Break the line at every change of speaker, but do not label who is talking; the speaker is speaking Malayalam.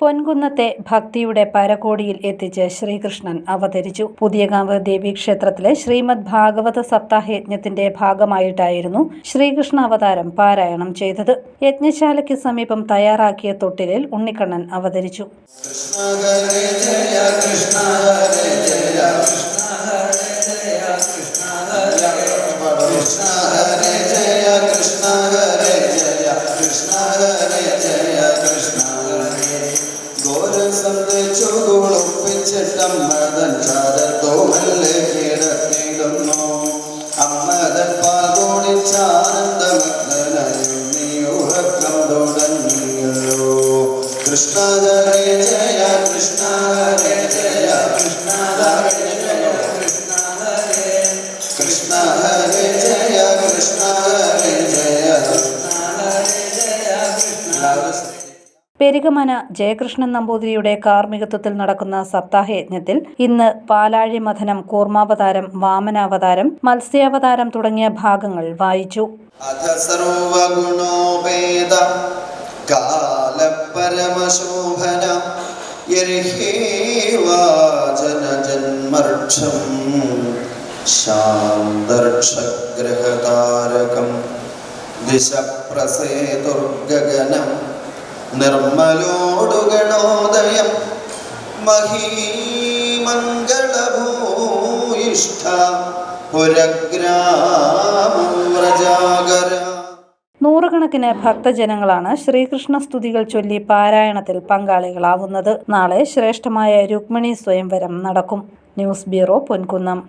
പൊൻകുന്നത്തെ ഭക്തിയുടെ പരകോടിയിൽ എത്തിച്ച് ശ്രീകൃഷ്ണൻ അവതരിച്ചു പുതിയകാവ് ദേവീക്ഷേത്രത്തിലെ ശ്രീമദ് ഭാഗവത സപ്താഹയജ്ഞത്തിന്റെ ഭാഗമായിട്ടായിരുന്നു ശ്രീകൃഷ്ണ അവതാരം പാരായണം ചെയ്തത് യജ്ഞശാലയ്ക്ക് സമീപം തയ്യാറാക്കിയ തൊട്ടിലിൽ ഉണ്ണിക്കണ്ണൻ അവതരിച്ചു
കൃഷ്ണ ഹരേ ജയ കൃഷ്ണ ഹരേ ജയ കൃഷ്ണ ഹരേ ജയ ഗോരസം തെച്ചു കുളിപ്പിച്ചിട്ടമ്മതൻ ചാരത്തോ മെല്ലെ കിടത്തിടുന്നു അമ്മതൻ പാൽ കുടിച്ചാനന്ദമഗ്നനായും നീ ഉറക്കം തുടങ്ങിയല്ലോ കൃഷ്ണ ഹരേ ജയ കൃഷ്ണ ജയ കൃഷ്ണ ജയ കൃഷ്ണ ഹരേ കൃഷ്ണ ഹരേ ജയ കൃഷ്ണ ഹരേ ജയ കൃഷ്ണ ജയ കൃഷ്ണ
പെരികമന ജയകൃഷ്ണൻ നമ്പൂതിരിയുടെ കാർമ്മികത്വത്തിൽ നടക്കുന്ന സപ്താഹയജ്ഞത്തിൽ ഇന്ന് പാലാഴി മഥനം കൂർമാവതാരം വാമനാവതാരം മത്സ്യാവതാരം തുടങ്ങിയ ഭാഗങ്ങൾ വായിച്ചു.
ശാന്തർക്ഷഗ്രഹതാരകം ദിശ കാലപരമശോഭന നിർമ്മലോടുഗണോദയം മഹീമംഗളഭൂയിഷ്ഠ
നൂറുകണക്കിന് ഭക്തജനങ്ങളാണ് ശ്രീകൃഷ്ണ സ്തുതികൾ ചൊല്ലി പാരായണത്തിൽ പങ്കാളികളാവുന്നത്. നാളെ ശ്രേഷ്ഠമായ രുക്മിണി സ്വയംവരം നടക്കും. News bureau Ponkunnam.